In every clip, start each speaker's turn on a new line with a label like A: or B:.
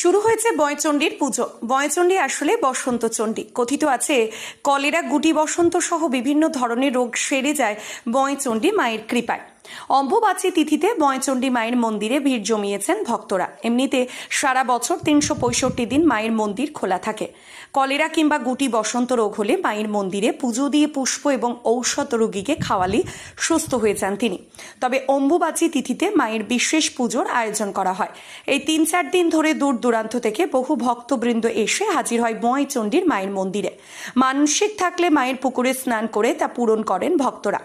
A: শুরু হয়েছে বয়চণ্ডীর পুজো। বয়চণ্ডী আসলে বসন্ত চণ্ডী। কথিত আছে, কলেরা গুটি বসন্ত সহ বিভিন্ন ধরনের রোগ সেরে যায় বয়চণ্ডী মায়ের কৃপায়। অম্বুবাচী তিথিতে বয়চণ্ডী মায়ের মন্দিরে ভিড় জমিয়েছেন ভক্তরা। এমনিতে সারা বছর তিনশো পঁয়ষট্টি দিন মায়ের মন্দির খোলা থাকে। কলেরা কিংবা গুটি বসন্ত রোগ হলে মায়ের মন্দিরে পুজো দিয়ে পুষ্প এবং ঔষধ রোগীকে খাওয়ালে সুস্থ হয়ে যান তিনি। তবে অম্বুবাচী তিথিতে মায়ের বিশেষ পুজোর আয়োজন করা হয়। এই তিন চার দিন ধরে দূর দূরান্ত থেকে বহু ভক্তবৃন্দ এসে হাজির হয় বয়চণ্ডীর মায়ের মন্দিরে। মানসিক থাকলে মায়ের পুকুরে স্নান করে তা পূরণ করেন ভক্তরা।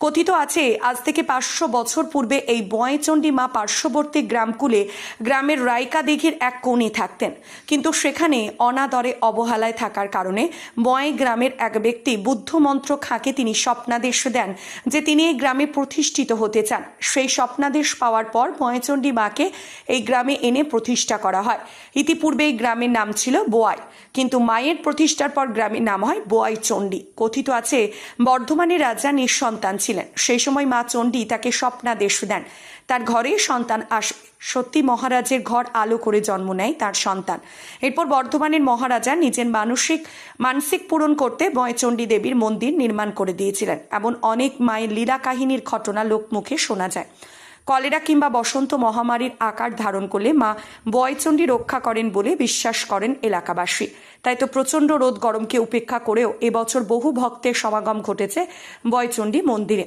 A: কথিত আছে, আজ থেকে পাঁচশো বছর পূর্বে এই বয়চণ্ডী মা পার্শ্ববর্তী গ্রামকুলে গ্রামের রাইকা দিঘির এক কোণে থাকতেন। কিন্তু সেখানে অনাদরে অবহেলায় থাকার কারণে বয় গ্রামের এক ব্যক্তি বুদ্ধ মন্ত্র খাঁকে তিনি স্বপ্নাদেশ দেন, যে তিনি এই গ্রামে প্রতিষ্ঠিত হতে চান। সেই স্বপ্নাদেশ পাওয়ার পর বয়চণ্ডী মাকে এই গ্রামে এনে প্রতিষ্ঠা করা হয়। ইতিপূর্বে এই গ্রামের নাম ছিল বোয়াই, কিন্তু মায়ের প্রতিষ্ঠার পর গ্রামের নাম হয় বোয়াই চণ্ডী কথিত আছে, বর্ধমানের রাজা নিঃসন্তান ছিলেন। সেই সময় মা চণ্ডী তাকে স্বপ্নাদেশ দেন। তার ঘরে সন্তান আসবে সত্যি মহারাজের ঘর আলো করে জন্ম নেয় তার সন্তান। এরপর বর্ধমানের মহারাজা নিজের মানসিক মানসিক পূরণ করতে বয়চণ্ডী দেবীর মন্দির নির্মাণ করে দিয়েছিলেন। এমন অনেক মায়ের লীলা কাহিনীর ঘটনা লোকমুখে শোনা যায়। কলেরা কিংবা বসন্ত মহামারীর আকার ধারণ করলে মা বয়চণ্ডী রক্ষা করেন বলে বিশ্বাস করেন এলাকাবাসী। তাই তো প্রচণ্ড রোদ গরমকে উপেক্ষা করেও এবছর বহু ভক্তের সমাগম ঘটেছে বয়চণ্ডী মন্দিরে।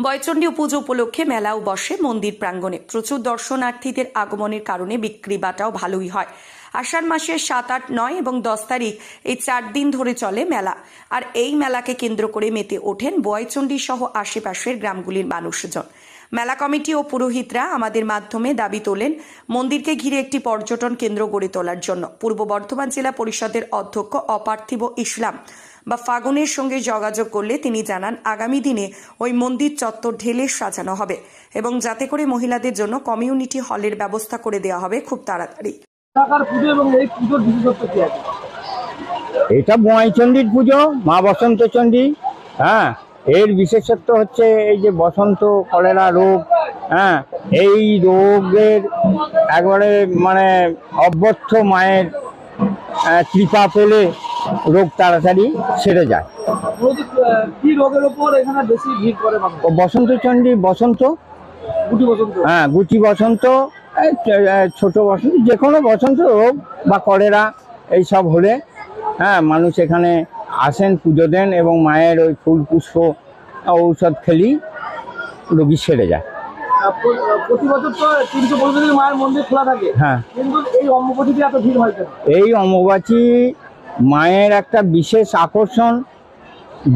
A: বয়চণ্ডী পুজো উপলক্ষে মেলাও বসে মন্দির প্রাঙ্গণে। প্রচুর দর্শনার্থীদের আগমনের কারণে বিক্রি বাটাও ভালোই হয়। আষাঢ় মাসের সাত, আট, নয় এবং দশ তারিখ এই চার দিন ধরে চলে মেলা। আর এই মেলাকে কেন্দ্র করে মেতে ওঠেন বয়চণ্ডী সহ আশেপাশের গ্রামগুলির মানুষজন। মেলা কমিটি ও পুরোহিতরা আমাদের মাধ্যমে দাবি তোলেন, মন্দিরকে ঘিরে একটি পর্যটন কেন্দ্র গড়ে তোলার জন্য। পূর্ব বর্ধমান জেলা পরিষদের অধ্যক্ষ অপার্থিব ইসলাম বা ফাগুনের সঙ্গে যোগাযোগ করলে তিনি জানান, আগামী দিনে ওই মন্দির চত্বর ঢেলে সাজানো হবে এবং যাতে করে মহিলাদের জন্য কমিউনিটি হলের ব্যবস্থা করে দেওয়া হবে খুব তাড়াতাড়ি।
B: টাকার পুজো এবং এই পুজোর বিশেষত্ব কি আছে?
C: এটা বোয়াইচণ্ডীর পুজো মা বসন্ত চণ্ডী হ্যাঁ। এর বিশেষত্ব হচ্ছে এই যে বসন্ত কলেরা রোগ হ্যাঁ। এই রোগের একবারে মানে অব্যর্থ মায়ের কৃপা পেলে রোগ তাড়াতাড়ি সেরে যায়।
B: মূলত কি রোগের ওপর এখানে বেশি ভিড় করে
C: বসন্ত চণ্ডী বসন্ত
B: গুটি বসন্ত।
C: হ্যাঁ গুচি বসন্ত ছোট বসন্ত যে কোনো বসন্ত রোগ বা কলেরা এইসব হলে হ্যাঁ মানুষ এখানে আসেন পুজো দেন এবং মায়ের ওই ফুল পুষ্প ঔষধ খেলি রোগী সেরে যায়। হ্যাঁ।
B: এই
C: অম্বুবাচী মায়ের একটা বিশেষ আকর্ষণ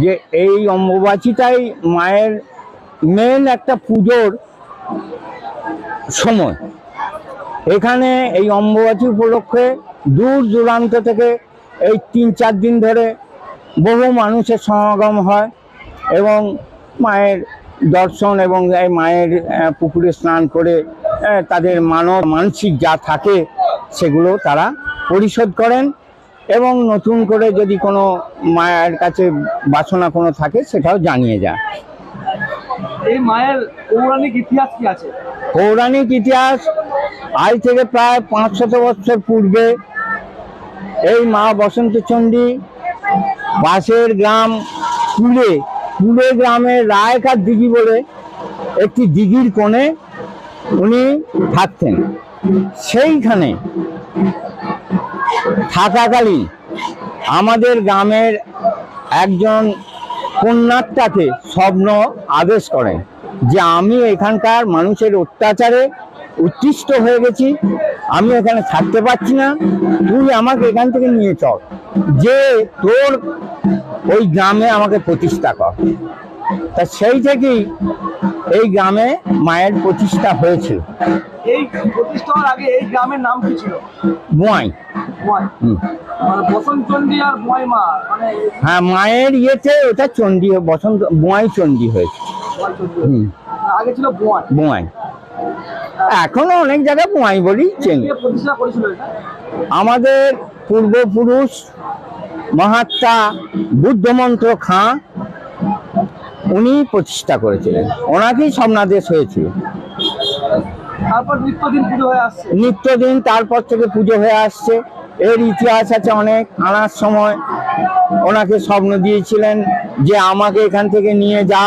C: যে এই অম্বুবাচীটাই মায়ের মেন একটা পুজোর সময়। এখানে এই অম্বুবাচী উপলক্ষে দূর দূরান্ত থেকে এই তিন চার দিন ধরে বহু মানুষের সমাগম হয় এবং মায়ের দর্শন এবং এই মায়ের পুকুরে স্নান করে তাদের মানব, মানসিক যা থাকে সেগুলো তারা পরিশোধ করেন এবং নতুন করে যদি কোনো মায়ের কাছে বাসনা কোনো থাকে সেটাও জানিয়ে যায়।
B: এই মায়ের পৌরাণিক ইতিহাস কি আছে?
C: পৌরাণিক ইতিহাস আজ থেকে প্রায় পাঁচশত বছর পূর্বে এই মা বসন্তচণ্ডী পাশের গ্রাম কুলে কুলে গ্রামের রায়কার দিঘি বলে একটি দিঘির কোণে উনি থাকতেন। সেইখানে থাকাকালীন আমাদের গ্রামের একজন কন্যাটাকে স্বপ্ন আদেশ করে যে আমি এখানকার মানুষের অত্যাচারে উত্তিষ্ট হয়ে গেছি, আমি এখানে থাকতে পারছি না, তুই আমাকে এখান থেকে নিয়ে চল। যে তোর ওই গ্রামে আমাকে প্রতিষ্ঠা কর। তা সেই থেকেই এই গ্রামে মায়ের প্রতিষ্ঠা হয়েছিল
B: এই প্রতিষ্ঠা হওয়ার আগে এই গ্রামের নাম কি ছিল?
C: বোয়াই।
B: মানে মানে
C: হ্যাঁ মায়ের ইয়েতে ওটা চণ্ডী বসন্ত বোয়াই চণ্ডী হয়েছে।
B: আগে ছিল বোয়াই
C: এখনও অনেক জায়গায় বোয়াই বলি চেন। আমাদের পূর্বপুরুষ মহাত্মা বুদ্ধমন্ত্র খাঁ উনি প্রতিষ্ঠা করেছিলেন। ওনাকেই স্বপ্নাদেশ হয়েছিল।
B: তারপর নিত্যদিন পুজো হয়ে আসছে।
C: নিত্যদিন তারপর থেকে পুজো হয়ে আসছে। এর ইতিহাস আছে অনেক। আনার সময় ওনাকে স্বপ্ন দিয়েছিলেন যে আমাকে এখান থেকে নিয়ে যা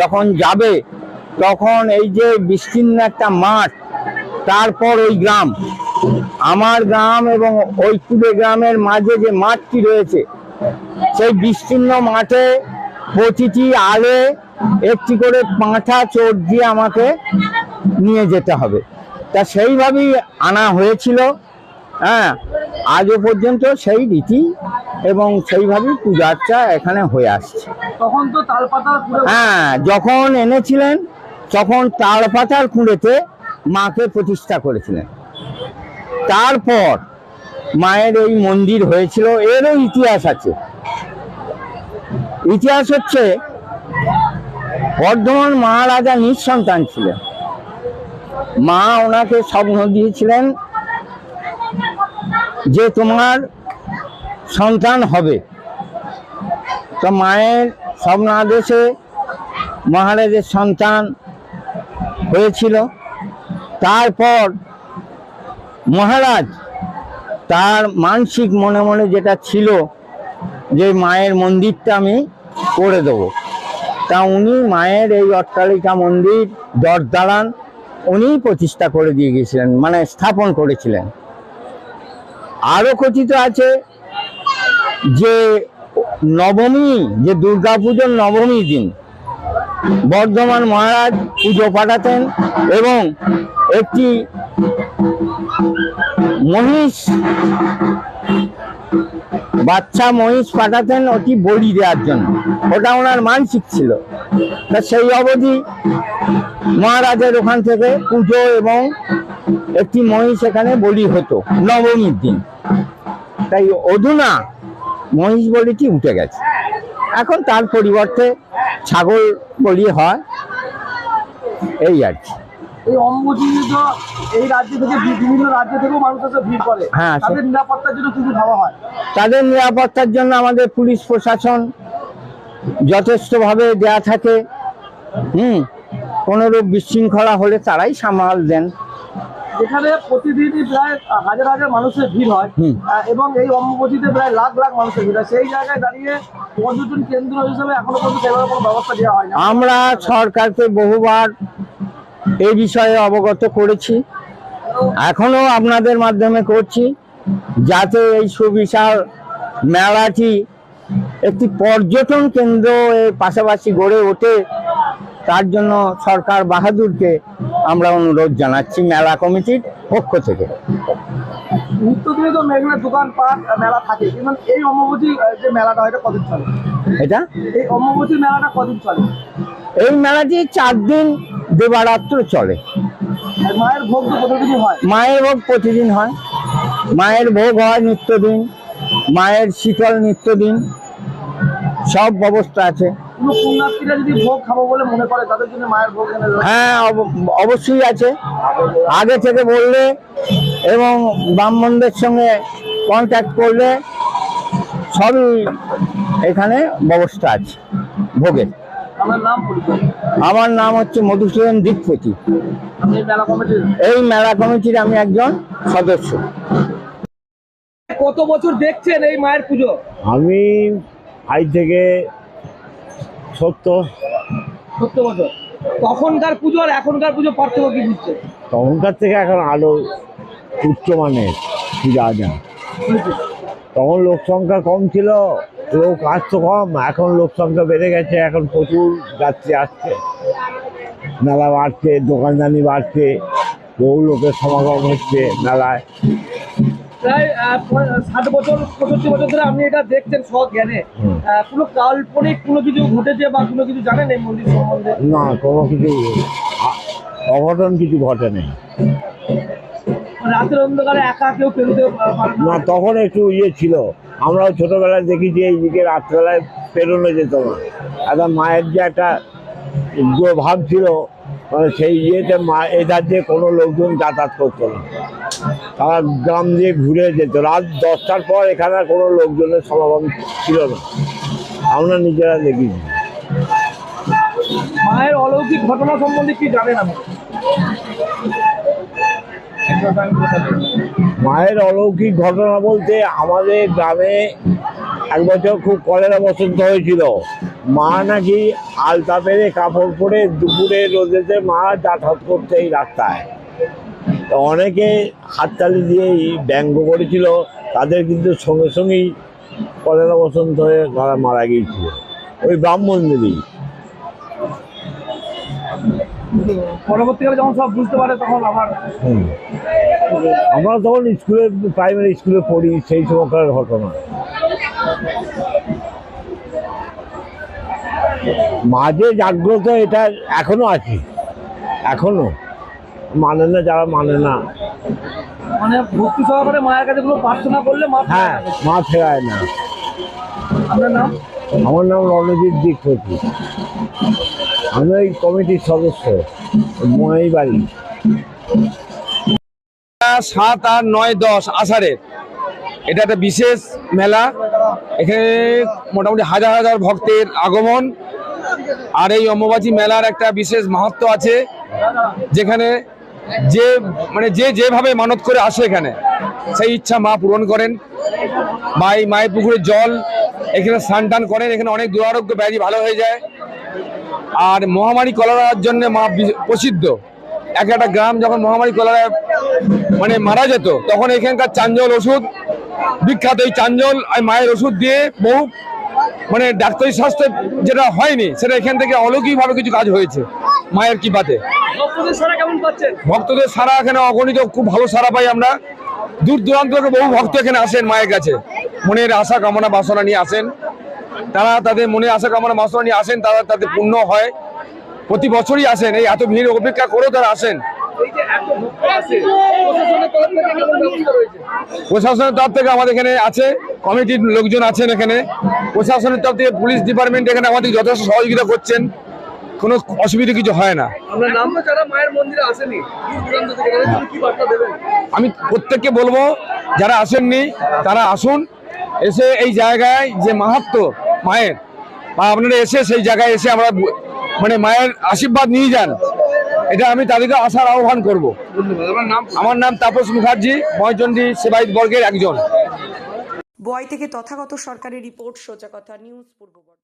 C: যখন যাবে তখন এই যে বিস্তীর্ণ একটা মাঠ তারপর ওই গ্রাম। আমার গ্রাম এবং ওই কুড়ে গ্রামের মাঝে যে মাঠটি রয়েছে সেই বিস্তীর্ণ মাঠে প্রতিটি আলে একটি করে পাঁঠা চোট দিয়ে আমাকে নিয়ে যেতে হবে। তা সেইভাবেই আনা হয়েছিল। হ্যাঁ আজও পর্যন্ত সেই রীতি এবং সেইভাবেই পূজা আর্চা এখানে হয়ে আসছে।
B: তখন তো তালপাতা
C: হ্যাঁ যখন এনেছিলেন তখন তালপাতার কুঁড়েতে মাকে প্রতিষ্ঠা করেছিলেন। তারপর মায়ের এই মন্দির হয়েছিল এরও ইতিহাস আছে। ইতিহাস হচ্ছে বর্ধমান মহারাজা নিঃসন্তান ছিলেন। মা ওনাকে স্বপ্ন দিয়েছিলেন যে তোমার সন্তান হবে। তো মায়ের স্বপ্ন আদেশে মহারাজের সন্তান হয়েছিল। তারপর মহারাজ তার মানসিক মনে মনে যেটা ছিল যে মায়ের মন্দিরটা আমি করে দেবো। তা উনি মায়ের এই অট্টালিকা মন্দির, দরদালান উনিই প্রতিষ্ঠা করে দিয়ে গিয়েছিলেন মানে স্থাপন করেছিলেন। আরও কথিত আছে যে নবমী, যে দুর্গাপুজোর নবমী দিন, বর্ধমান মহারাজ পুজো পাঠাতেন এবং একটি মহিষ বাচ্চা মহিষ পাঠাতেন ওটি বলি দেওয়ার জন্য। ওটা ওনার মানসিক ছিল। তা সেই অবধি মহারাজের ওখান থেকে পুজো এবং একটি মহিষ এখানে বলি হতো, নবমীর দিন। তাই অধুনা মহিষ বলিটি উঠে গেছে। এখন তার পরিবর্তে ছাগল বলি হয়, এই আর কি।
B: এই অম্বুজি তো এই রাজ্য থেকে বিভিন্ন রাজ্য থেকেও মানুষ এসে ভিড় করে।
C: হ্যাঁ,
B: তাদের নিরাপত্তার জন্য কিছু ভাবা হয়?
C: তাদের নিরাপত্তার জন্য আমাদের পুলিশ প্রশাসন যথেষ্টভাবে দেয়া থাকে। হুম কোনোরূপ বিশৃঙ্খলা হলে তারাই সামাল দেন।
B: এখানে প্রতিদিনই প্রায় হাজার হাজার মানুষের ভিড় হয়। এবং এই অম্বুজিতে প্রায় লাখ লাখ মানুষের ভিড় হয়। সেই জায়গায় দাঁড়িয়ে পর্যটন কেন্দ্র হিসেবে এখনও পর্যন্ত সেভাবে কোনো ব্যবস্থা দেওয়া হয় না
C: আমরা সরকারকে বহুবার এই বিষয়ে অবগত করেছি। এখনও আপনাদের মাধ্যমে করছি যাতে এই সুবিশাল মেলাটি একটি পর্যটন কেন্দ্র এর পাশাপাশি গড়ে ওঠে। তার জন্য সরকার বাহাদুরকে আমরা অনুরোধ জানাচ্ছি মেলা কমিটির পক্ষ থেকে।
B: নিত্যদিনে তো মেঘনার দোকানপাট মেলা থাকে। কিন্তু এই অম্বুজি যে মেলাটা হয় কদিন চলে?
C: এটা?
B: এই অম্বুজি মেলাটা কদিন চলে?
C: এই মেলাটি চার দিন দেবারাত্র চলে।
B: মায়ের ভোগ তো প্রতিদিনই হয়।
C: মায়ের ভোগ প্রতিদিন হয়। মায়ের ভোগ হয় নিত্যদিন। মায়ের শীতল নিত্যদিন। সব ব্যবস্থা আছে।
B: হয়।
C: অব- অবশ্যই আছে। আগে থেকে বললে এবং ব্রাহ্মণদের সঙ্গে কন্ট্যাক্ট করলে সবই এখানে ব্যবস্থা আছে ভোগের।
B: আমার নাম
C: হচ্ছে মধুসূদন দীপপতি
B: এই মেলা কমিটির
C: এই মেলা কমিটির আমি একজন সদস্য।
B: কত বছর দেখছেন এই মায়ের পুজো?
D: আমি আজ থেকে সত্তর
B: সত্তর বছর। তখনকার পুজো আর এখনকার পুজো পার্থক্য কি দিচ্ছে
D: তখনকার থেকে এখন আলো উচ্চ মানের পূজা যায় তখন লোক সংখ্যা কম ছিল। লোক আসতো কম এখন লোক সংখ্যা বেড়ে গেছে এখন প্রচুর যাত্রী আসছে। মেলা বাড়ছে দোকানদানি বাড়ছে বহু লোকের সমাগম হচ্ছে মেলায়।
B: প্রায় ষাট বছর পঁয়ষট্টি বছর ধরে আপনি এটা দেখছেন সব জ্ঞানে কোনো কাল্পনিক কোনো কিছু ঘটেছে বা কোনো কিছু জানেন এই মন্দির সম্বন্ধে?
D: না কোনো কিছু অঘটন কিছু ঘটেনি।
B: রাতের অন্ধকারে একা কেউ পেরোতে আহ, পারে না।
D: না তখন একটু ইয়ে ছিল। আমরাও ছোটবেলায় দেখেছি এইদিকে রাত্রেবেলায় পেরোনো যেত না। একটা মায়ের যে একটা ভাব ছিল মানে সেই ইয়েতে মা, এধার দিয়ে কোনো লোকজন যাতায়াত করতো না। তারা গ্রাম দিয়ে ঘুরে যেত। রাত দশটার পর এখানে কোনো লোকজনের সমাগম ছিল না। আমরা নিজেরা দেখেছি
B: মায়ের অলৌকিক ঘটনা সম্বন্ধে কি জানেন আপনি?
D: মায়ের অলৌকিক ঘটনা বলতে আমাদের গ্রামে এক বছর খুব কলেরা বসন্ত হয়েছিল। মা নাকি আলতা পেরে কাপড় পরে দুপুরে রোদেতে মা যাতায়াত করতে এই রাস্তায়। তো অনেকে হাততালি দিয়েই ব্যঙ্গ করেছিল, তাদের কিন্তু সঙ্গে সঙ্গেই কলেরা বসন্ত হয়ে তারা মারা গিয়েছিল। ওই ব্রাহ্মণ দেবী
B: পরবর্তীকালে যখন সব বুঝতে পারে তখন
D: হুম। আমরা তখন স্কুলে প্রাইমারি স্কুলে পড়ি সেই সময়কার ঘটনা। মাঝে জাগ্রত এটা এখনও আছে এখনও। মানে না যারা মানে না।
B: মানে ভক্তি সহকারে মায়ের কাছে কোনো প্রার্থনা করলে মা
D: হ্যাঁ মা ফেরায় না।
B: আপনার নাম?
D: আমার নাম রণজিৎ দীক্ষতি। আমি ওই কমিটির সদস্য মনেই বাড়ি।
E: সাত আর নয়, দশ আষাঢ়ের এটা একটা বিশেষ মেলা। এখানে মোটামুটি হাজার হাজার ভক্তের আগমন। আর এই অম্বুবাচী মেলার একটা বিশেষ মাহাত্ম আছে, যেখানে যে মানে যে যেভাবে মানত করে আসে এখানে, সেই ইচ্ছা মা পূরণ করেন। মাই, মায়ের পুকুরে জল, এখানে স্নান টান করেন। এখানে অনেক দুরারোগ্য ব্যাধি ভালো হয়ে যায়। আর মহামারী কলেরার জন্য মা প্রসিদ্ধ। এক একটা গ্রাম যখন মহামারী কলেরা মানে মারা যেত তখন এখানকার চাঞ্জল ওষুধ বিখ্যাত এই চাঞ্জল আর মায়ের ওষুধ দিয়ে বহু মানে ডাক্তারি স্বাস্থ্য যেটা হয়নি সেটা এখান থেকে অলৌকিকভাবে কিছু কাজ হয়েছে মায়ের কৃপাতে।
B: ভক্তদের সারা
E: ভক্তদের সারা এখানে অগণিত খুব ভালো সারা পাই আমরা। দূর দূরান্ত থেকে বহু ভক্ত এখানে আসেন মায়ের কাছে। মনের আশা কামনা বাসনা নিয়ে আসেন। তারা তাদের মনে আশা কামনা নিয়ে আসেন তারা তাদের পূর্ণ হয়। প্রতি বছরই আসেন এই এত ভিড় অপেক্ষা করেও তারা আসেন।
B: প্রশাসনের তরফ থেকে
E: আমাদের এখানে আছে কমিটির লোকজন আছেন এখানে। প্রশাসনের তরফ থেকে পুলিশ ডিপার্টমেন্ট এখানে আমাদের যথেষ্ট সহযোগিতা করছেন। কোনো অসুবিধা কিছু হয় না। আমি প্রত্যেককে বলব যারা আসেননি তারা আসুন। এসে এই জায়গায় যে মাহাত্ম মায়ের। বা আপনারা এসে সেই জায়গায় এসে আমরা মানে মায়ের আশীর্বাদ নিয়ে যান। এটা আমি তাদেরকে আসার আহ্বান করব।
B: আমার নাম
E: তাপস মুখার্জি ময়চন্ডী সেবায়িত বর্গের একজন।
A: বয় থেকে তথাগত সরকারি রিপোর্ট, সোজা কথা, নিউজ পূর্ব।